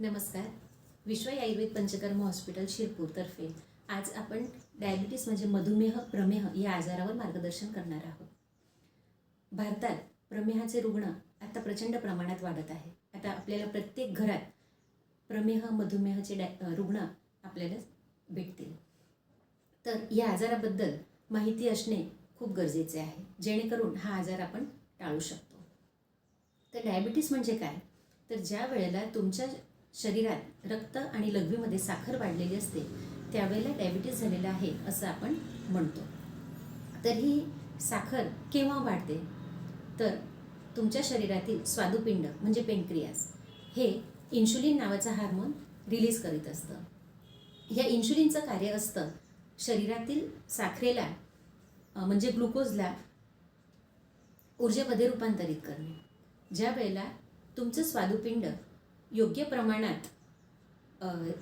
नमस्कार. विश्व आयुर्वेद पंचकर्म हॉस्पिटल शिरपूरतर्फे आज आपण डायबिटीस म्हणजे मधुमेह प्रमेह या आजारावर मार्गदर्शन करणार आहोत. भारतात प्रमेहाचे रुग्ण आता प्रचंड प्रमाणात वाढत आहे. आता आपल्याला प्रत्येक घरात प्रमेह मधुमेहाचे डाय रुग्ण आपल्याला भेटतील. तर या आजाराबद्दल माहिती असणे खूप गरजेचे आहे. जेणेकरून हा आजार आपण टाळू शकतो. तर डायबिटीस म्हणजे काय? तर ज्या वेळेला तुमच्या शरीरात रक्त आणि लघवीमध्ये साखर वाढलेली असते त्यावेळेला डायबिटीस झालेला आहे असं आपण म्हणतो. तर ही साखर केव्हा वाढते? तर तुमच्या शरीरातील स्वादुपिंड म्हणजे पेनक्रियास हे इन्शुलिन नावाचा हार्मोन रिलीज करीत असतं. या इन्शुलिनचं कार्य असतं शरीरातील साखरेला म्हणजे ग्लुकोजला ऊर्जेमध्ये रूपांतरित करणे. ज्या वेळेला तुमचं स्वादुपिंड योग्य प्रमाणात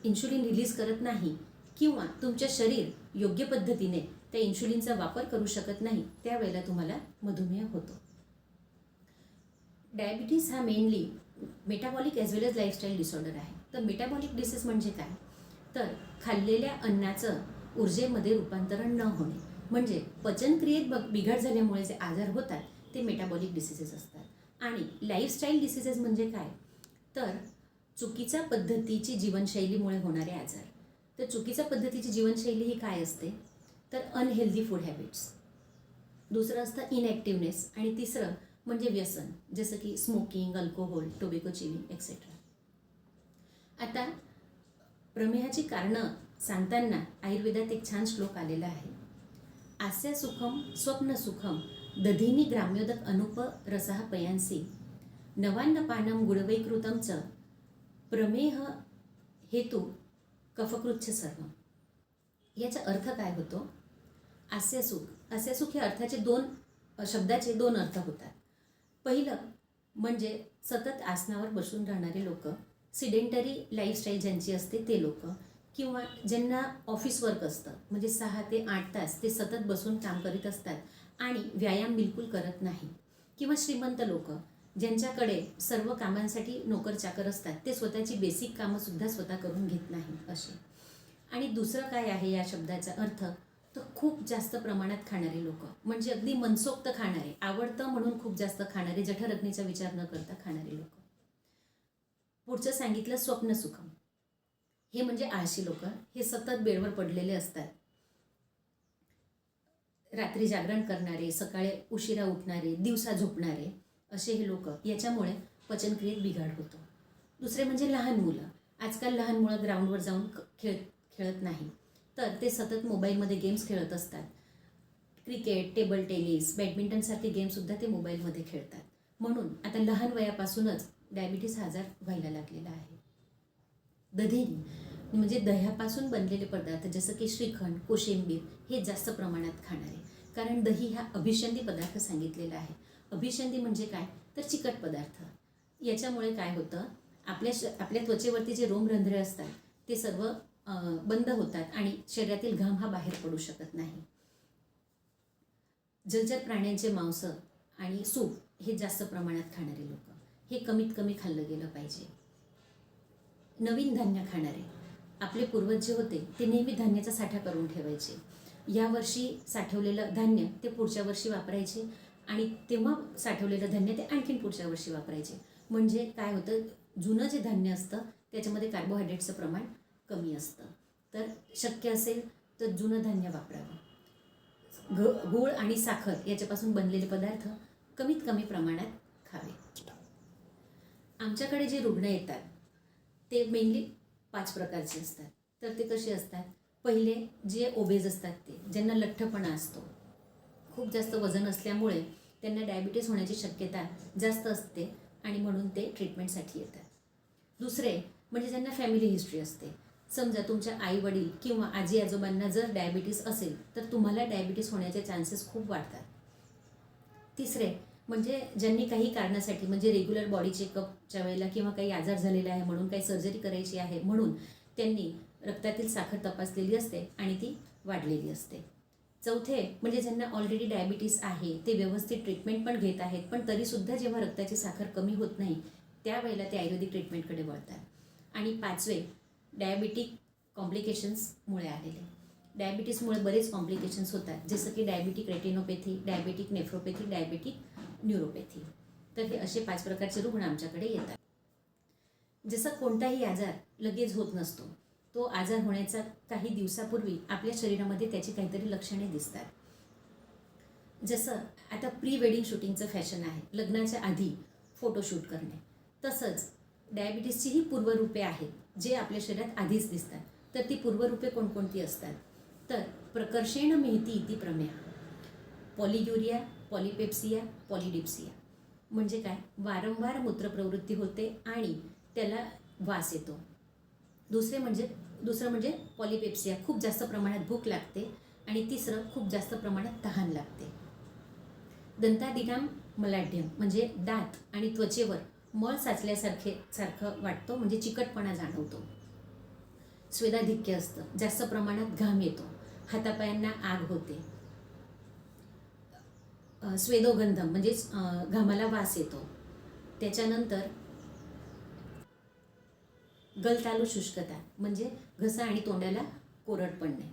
इन्शुलिन रिलीज करत नाही किंवा तुमचं शरीर योग्य पद्धतीने त्या इन्शुलिनचा वापर करू शकत नाही त्यावेळेला तुम्हाला मधुमेह होतो. डायबिटीस हा mainly metabolic as well as lifestyle disorder आहे. तर मेटाबॉलिक डिसीज म्हणजे काय? तर खाल्लेल्या अन्नाचं ऊर्जेमध्ये रूपांतरण न होणे. म्हणजे पचनक्रियेत ब बिघाड झाल्यामुळे जे आजार होतात ते मेटाबॉलिक डिसिजेस असतात. आणि लाईफस्टाईल डिसिजेस म्हणजे काय? तर चुकीच्या पद्धतीची जीवनशैलीमुळे होणारे आजार. तर चुकीच्या पद्धतीची जीवनशैली ही काय असते? तर अनहेल्दी फूड हॅबिट्स दुसरं असतं इनॅक्टिवनेस आणि तिसरं म्हणजे व्यसन जसं की smoking alcohol tobacco chewing etcetera आता प्रमेहाची कारणं सांगताना आयुर्वेदात एक छान श्लोक आलेला आहे. आस्या सुखम स्वप्न सुखम दधीनी ग्राम्योदक अनुप रसः पयांसी। नवान्न पानम गुणवैकृतं च प्रमेह हेतू कफकृच्छ सर्व. याचा अर्थ काय होतो? आस्यासुख आस्यासुख हे अर्थाचे दोन शब्दाचे दोन अर्थ होतात. पहिलं म्हणजे सतत आसनावर बसून राहणारे लोक सिडेंटरी लाईफस्टाईल ज्यांची असते ते लोक किंवा ज्यांना ऑफिस वर्क असतं म्हणजे सहा ते आठ तास ते सतत बसून काम करीत असतात आणि व्यायाम बिलकुल करत नाही किंवा श्रीमंत लोक ज्यांच्याकडे सर्व कामांसाठी नोकर चाकर असतात ते स्वतःची बेसिक कामंसुद्धा स्वतः करून घेत नाहीत असे. आणि दुसरं काय आहे या शब्दाचा अर्थ? तर खूप जास्त प्रमाणात खाणारे लोक. म्हणजे अगदी मनसोक्त खाणारे आवडतं म्हणून खूप जास्त खाणारे जठरग्नीचा विचार न करता खाणारे लोक. पुढचं सांगितलं स्वप्न सुखम. हे म्हणजे आळशी लोक. हे सतत बेडवर पडलेले असतात. रात्री जागरण करणारे सकाळी उशिरा उठणारे दिवसा झोपणारे असे हे लोक याच्यामुळे पचनक्रियेत बिघाड होतो. दुसरे म्हणजे लहान मुलं. आजकाल लहान मुलं ग्राउंडवर जाऊन क- खेळ खेळत नाही. तर ते सतत मोबाईलमध्ये गेम्स खेळत असतात. क्रिकेट टेबल टेनिस बॅडमिंटनसारखे गेमसुद्धा ते मोबाईलमध्ये खेळतात. म्हणून आता लहान वयापासूनच डायबिटीस आजार व्हायला लागलेला आहे. दधीन म्हणजे दह्यापासून बनलेले पदार्थ जसं की श्रीखंड कोशिंबीर हे जास्त प्रमाणात खाणारे. कारण दही हा अभिषंदी पदार्थ सांगितलेला आहे. अभिशंदी म्हणजे काय? तर चिकट पदार्थ. याच्यामुळे काय होतं? आपल्या श आपल्या त्वचेवरती जे रोमरंध्रे असतात ते सर्व बंद होतात आणि शरीरातील घाम हा बाहेर पडू शकत नाही. जलचर प्राण्यांचे मांस आणि सूप हे जास्त प्रमाणात खाणारे लोक. हे कमीत कमी खाल्लं गेलं पाहिजे. नवीन धान्य खाणारे. आपले पूर्वज जे होते ते नेहमी धान्याचा साठा करून ठेवायचे. यावर्षी साठवलेलं धान्य ते पुढच्या वर्षी वापरायचे. आणि तेव्हा साठवलेलं धान्य ते आणखीन पुढच्या वर्षी वापरायचे. म्हणजे काय होतं? जुनं जे धान्य असतं त्याच्यामध्ये कार्बोहायड्रेटचं प्रमाण कमी असतं. तर शक्य असेल तर जुनं धान्य वापरावं. घ गूळ आणि साखर याच्यापासून बनलेले पदार्थ कमीत कमी प्रमाणात खावे. आमच्याकडे जे रुग्ण येतात ते मेनली पाच प्रकारचे असतात. तर ते कसे असतात? पहिले जे ओबेज असतात ते ज्यांना लठ्ठपणा असतो खूप जास्त वजन असल्यामुळे त्यांना डायबिटीस होण्याची शक्यता जास्त असते आणि म्हणून ते ट्रीटमेंटसाठी येतात. दुसरे म्हणजे ज्यांना फॅमिली हिस्ट्री असते. समजा तुमच्या आई वडील किंवा आजी आजोबांना जर डायबिटीस असेल तर तुम्हाला डायबिटीस होण्याचे चान्सेस खूप वाढतात. तिसरे म्हणजे ज्यांनी काही कारणासाठी म्हणजे रेग्युलर बॉडी चेकअपच्या वेळेला किंवा काही आजार झालेला आहे म्हणून काही सर्जरी करायची आहे म्हणून त्यांनी रक्तातील साखर तपासलेली असते आणि ती वाढलेली असते. चौथे म्हणजे ज्यांना ऑलरेडी डायबिटीस आहे ते व्यवस्थित ट्रीटमेंट पण घेत आहेत पण तरीसुद्धा जेव्हा रक्ताची साखर कमी होत नाही त्यावेळेला ते आयुर्वेदिक ट्रीटमेंटकडे वळतात. आणि पाचवे डायबिटिक कॉम्प्लिकेशन्समुळे आलेले. डायबिटीसमुळे बरेच कॉम्प्लिकेशन्स होतात जसं की diabetic retinopathy diabetic nephropathy diabetic neuropathy तर हे असे पाच प्रकारचे रुग्ण आमच्याकडे येतात. जसा कोणताही आजार लगेच होत नसतो. तो आजार होण्याचा काही दिवसापूर्वी आपल्या शरीरामध्ये त्याची काहीतरी लक्षणे दिसतात. जसं आता प्री वेडिंग शूटिंगचं फॅशन आहे. लग्नाच्या आधी फोटोशूट करणे. तसंच डायबिटीसचीही पूर्वरूपे आहेत जे आपल्या शरीरात आधीच दिसतात. तर ती पूर्वरूपे कोणकोणती असतात? तर प्रकर्षेण मेहती इति प्रमेय. पॉलियुरिया पॉलिपेप्सिया पॉलिडिप्सिया म्हणजे काय? वारंवार मूत्रप्रवृत्ती होते आणि त्याला वास येतो. दुसरे म्हणजे दुसरं म्हणजे पॉलिपेप्सिया. खूप जास्त प्रमाणात भूक लागते आणि तिसरं खूप जास्त प्रमाणात तहान लागते. दंतादिनाम मलाढ्यम म्हणजे दात आणि त्वचेवर मळ साचल्यासारखे सारखं वाटतो म्हणजे चिकटपणा जाणवतो. स्वेदाधिक्य असतं. जास्त प्रमाणात घाम येतो. हातापायांना आग होते. अ, स्वेदोगंधम म्हणजेच घामाला वास येतो. त्याच्यानंतर गलतालू शुष्कता म्हणजे घसा आणि तोंडाला कोरड पडणे.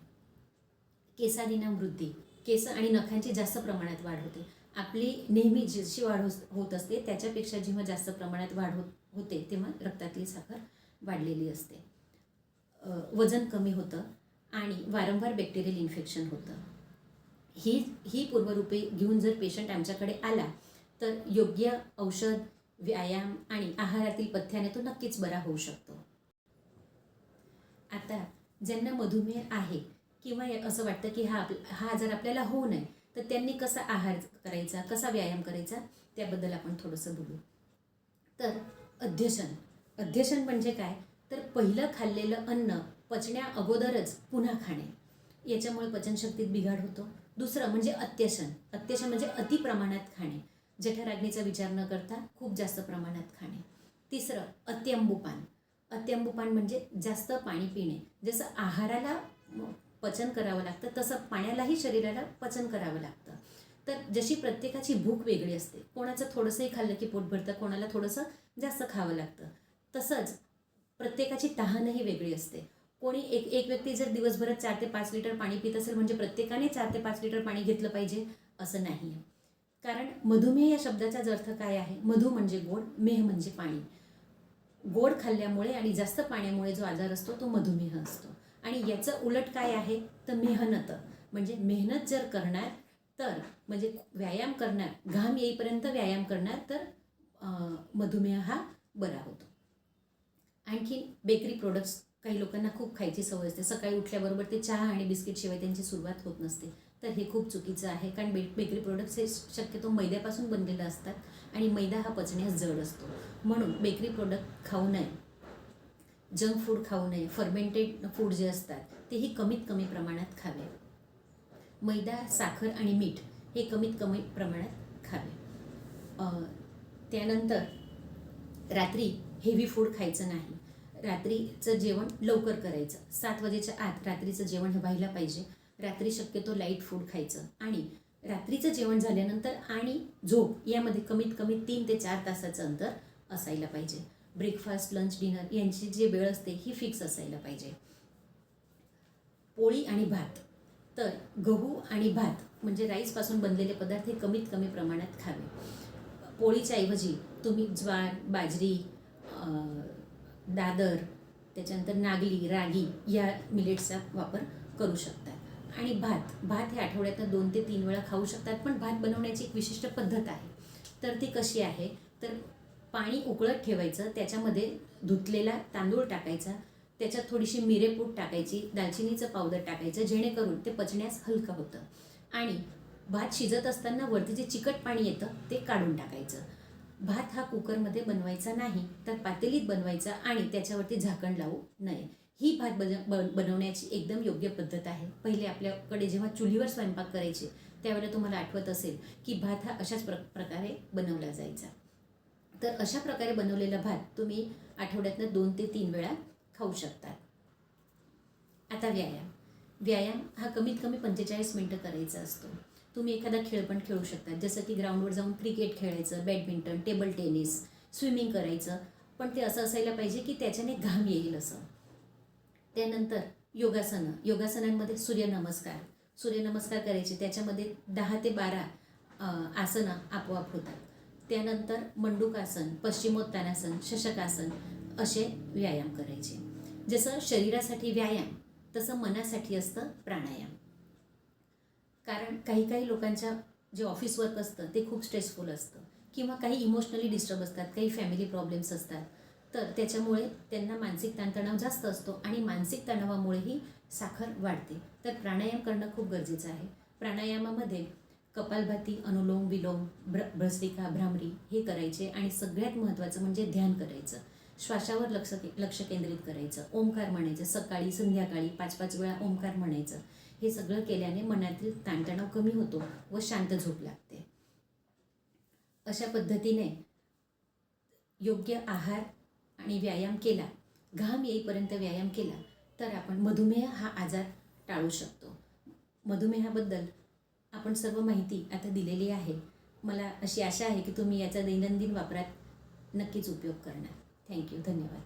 केसादिना वृद्धी. केस आणि नखांची जास्त प्रमाणात वाढ होते. आपली नेहमी जशी वाढ होत असते त्याच्यापेक्षा जेव्हा जास्त प्रमाणात वाढ होत होते तेव्हा रक्तातली साखर वाढलेली असते. वजन कमी होतं आणि वारंवार बॅक्टेरियल इन्फेक्शन होतं. ही ही पूर्वरूपे घेऊन जर पेशंट आमच्याकडे आला तर योग्य औषध व्यायाम आणि आहारातील पथ्याने तो नक्कीच बरा होऊ शकतो. आता ज्यांना मधुमेह आहे किंवा असं वाटतं की हा आप- हा आजार आपल्याला होऊ नये तर त्यांनी कसा आहार करायचा कसा व्यायाम करायचा त्याबद्दल आपण थोडंसं बोलू. तर अध्यशन अध्यशन म्हणजे काय? तर पहिलं खाल्लेलं अन्न पचण्या अगोदरच पुन्हा खाणे. याच्यामुळे पचनशक्तीत बिघाड होतो. दुसरं म्हणजे अत्यशन अत्यशन म्हणजे अति प्रमाणात खाणे. जठराग्नीचा विचार न करता खूप जास्त प्रमाणात खाणे. तिसरं अत्यंबुपान. अत्यंबुपान म्हणजे जास्त पाणी पिणे. जसं आहाराला पचन करावं लागतं तसं पाण्यालाही शरीराला पचन करावं लागतं. तर जशी प्रत्येकाची भूक वेगळी असते कोणाचं थोडंसंही खाल्लं की पोट भरतं कोणाला थोडंसं जास्त खावं लागतं तसंच प्रत्येकाची तहानही वेगळी असते. कोणी एक एक व्यक्ती जर दिवसभरात चार ते पाच लिटर पाणी पित असेल म्हणजे प्रत्येकाने चार ते पाच लिटर पाणी घेतलं पाहिजे असं नाही आहे कारण मधुमेह या शब्दाचाच अर्थ काय आहे? मधु म्हणजे गोड मेह म्हणजे पाणी. गोड खाल्ल्यामुळे आणि जास्त पाण्यामुळे जो आजार असतो तो मधुमेह असतो. आणि याचं उलट काय आहे? तर मेहनत. म्हणजे मेहनत जर करणार तर म्हणजे व्यायाम करणार घाम येईपर्यंत व्यायाम करणार तर मधुमेह हा बरा होतो. आणखी बेकरी प्रोडक्ट्स काही लोकांना खूप खायची सवय असते. सकाळी उठल्याबरोबर ते चहा आणि बिस्किटशिवाय त्यांची सुरुवात होत नसते. तर हे खूप चुकीचं आहे. कारण बे बेकरी प्रोडक्ट्स हे शक्यतो मैद्यापासून बनलेलं असतात आणि मैदा हा पचण्यास जड असतो. म्हणून बेकरी प्रोडक्ट खाऊ नये. जंक फूड खाऊ नये. फर्मेंटेड फूड जे असतात तेही कमीत कमी प्रमाणात खावे. मैदा साखर आणि मीठ हे कमीत कमी प्रमाणात खावे. त्यानंतर रात्री हेवी फूड खायचं नाही. रात्रीचं जेवण लवकर करायचं. सात वाजेच्या आत रात्रीचं जेवण हे व्हायला पाहिजे. रात्री शक्यतो लाइट फूड खायचं. आणि रात्रीचं जेवण झाल्यानंतर आणि झोप यामध्ये कमीत कमी तीन ते चार तासाचं अंतर असायला पाहिजे. ब्रेकफास्ट लंच डिनर यांची जी वेळ असते ही फिक्स असायला पाहिजे. पोळी आणि भात. तर गहू आणि भात म्हणजे राईसपासून बनलेले पदार्थ हे कमीत कमी प्रमाणात खावे. पोळीच्या ऐवजी तुम्ही ज्वार बाजरी दादर त्याच्यानंतर नागली रागी या मिलेट्सचा वापर करू शकता. आणि भात. भात हे आठवड्यातनं दोन ते तीन वेळा खाऊ शकतात पण भात बनवण्याची एक विशिष्ट पद्धत आहे. तर ती कशी आहे? तर पाणी उकळत ठेवायचं त्याच्यामध्ये धुतलेला तांदूळ टाकायचा त्याच्यात थोडीशी मिरेपूट टाकायची दालचिनीचं पावडर टाकायचं जेणेकरून ते पचण्यास हलकं होतं. आणि भात शिजत असताना वरती जे चिकट पाणी येतं ते काढून टाकायचं. भात हा कुकरमध्ये बनवायचा नाही तर पातेलीत बनवायचा आणि त्याच्यावरती झाकण लावू नये. ही भात बन बन- बनवण्याची एकदम योग्य पद्धत आहे. पहिले आपल्याकडे जेव्हा चुलीवर स्वयंपाक करायचे त्यावेळेला तुम्हाला आठवत असेल की भात हा अशाच प्र प्रकारे बनवला जायचा. तर अशा प्रकारे बनवलेला भात तुम्ही आठवड्यातनं दोन ते तीन वेळा खाऊ शकतात आता व्यायाम. व्यायाम हा कमीत कमी पंचेचाळीस मिनटं करायचा असतो. तुम्ही एखादा खेळ पण खेळू शकता. जसं की ग्राउंडवर जाऊन क्रिकेट खेळायचं बॅडमिंटन टेबल टेनिस स्विमिंग करायचं. पण ते असं असायला पाहिजे की त्याच्याने घाम येईल असं. त्यानंतर योगासनं योगासनांमध्ये सूर्यनमस्कार. सूर्यनमस्कार करायचे त्याच्यामध्ये दहा ते बारा आसनं आपोआप होतात. त्यानंतर मंडूकासन पश्चिमोत्तानासन शशकासन असे व्यायाम करायचे. जसं शरीरासाठी व्यायाम तसं मनासाठी असतं प्राणायाम. कारण काही काही लोकांच्या जे ऑफिस वर्क असतं ते खूप स्ट्रेसफुल असतं किंवा काही इमोशनली डिस्टर्ब असतात काही फॅमिली प्रॉब्लेम्स असतात. तर त्याच्यामुळे त्यांना मानसिक ताणतणाव जास्त असतो आणि मानसिक तणावामुळेही साखर वाढते. तर प्राणायाम करणं खूप गरजेचं आहे. प्राणायामामध्ये कपालभाती अनुलोम विलोम भ्र भ्रस्त्रिका भ्रामरी हे करायचे आणि सगळ्यात महत्त्वाचं म्हणजे ध्यान करायचं. श्वासावर लक्ष लक्ष केंद्रित करायचं. ओंकार म्हणायचं. सकाळी संध्याकाळी पाच पाच वेळा ओंकार म्हणायचं. हे सगळं केल्याने मनातील ताणतणाव कमी होतो व शांत झोप लागते. अशा पद्धतीने योग्य आहार आणि व्यायाम केला घाम येईपर्यंत व्यायाम केला तर आपण मधुमेह हा आजार टाळू शकतो. मधुमेहाबद्दल आपण सर्व माहिती आता दिलेली आहे. मला अशी आशा आहे की तुम्ही याचा दैनंदिन वापरात नक्कीच उपयोग करणार. थँक्यू धन्यवाद.